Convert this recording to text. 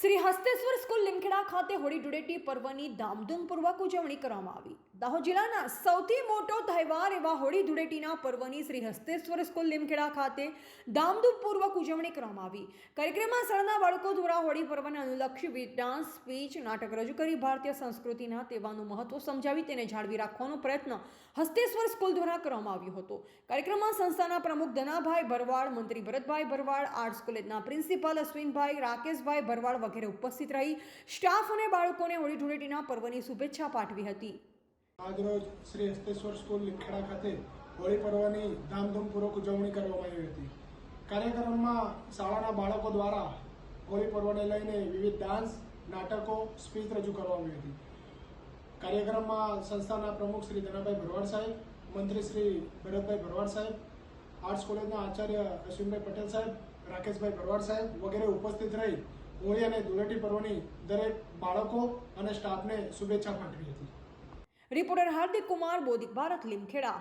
Shri Hasteshwar school Limkheda ખાતે હોળી ધૂળેટી પર્વની ધામધૂમપૂર્વક ઉજવણી કરવામાં આવી. દાહોદ જિલ્લાના સૌથી મોટો તહેવાર એવા હોળી ધૂળેટીના પર્વની શ્રી હસ્તેશ્વર સ્કૂલ લીમખેડા ખાતે ધામધૂમપૂર્વક ઉજવણી કરવામાં આવી. કાર્યક્રમમાં શાળાના બાળકો દ્વારા હોળી પર્વને અનુલક્ષી ડાન્સ, સ્પીચ, નાટક રજૂ કરી ભારતીય સંસ્કૃતિના તહેવારનું મહત્વ સમજાવી તેને જાળવી રાખવાનો પ્રયત્ન હસ્તેશ્વર સ્કૂલ દ્વારા કરવામાં આવ્યો હતો. કાર્યક્રમમાં સંસ્થાના પ્રમુખ ધનાભાઈ ભરવાડ, મંત્રી ભરતભાઈ ભરવાડ આર્ટ્સ કોલેજના પ્રિન્સિપાલ અશ્વિનભાઈ, રાકેશભાઈ ભરવાડ વગેરે ઉપસ્થિત રહી સ્ટાફ અને બાળકોને હોળી ધૂળેટીના પર્વની શુભેચ્છા પાઠવી હતી. આજરોજ શ્રી હસ્તેશ્વર સ્કૂલ લીખેડા ખાતે હોળી પર્વની ધામધૂમપૂર્વક ઉજવણી કરવામાં આવી હતી. કાર્યક્રમમાં શાળાના બાળકો દ્વારા હોળી પર્વને લઈને વિવિધ ડાન્સ, નાટકો, સ્પીચ રજૂ કરવામાં આવી હતી. કાર્યક્રમમાં સંસ્થાના પ્રમુખ શ્રી ધનાભાઈ ભરવાડ સાહેબ, મંત્રી શ્રી ભરતભાઈ ભરવાડ સાહેબ, આર્ટ્સ કોલેજના આચાર્ય અશ્વિનભાઈ પટેલ સાહેબ, રાકેશભાઈ ભરવાડ સાહેબ વગેરે ઉપસ્થિત રહી હોળી અને ધૂળેટી પર્વની દરેક બાળકો અને સ્ટાફને શુભેચ્છા પાઠવી હતી. રિપોર્ટર હાર્દિક કુમાર, બોધિક ભારત, લીમખેડા.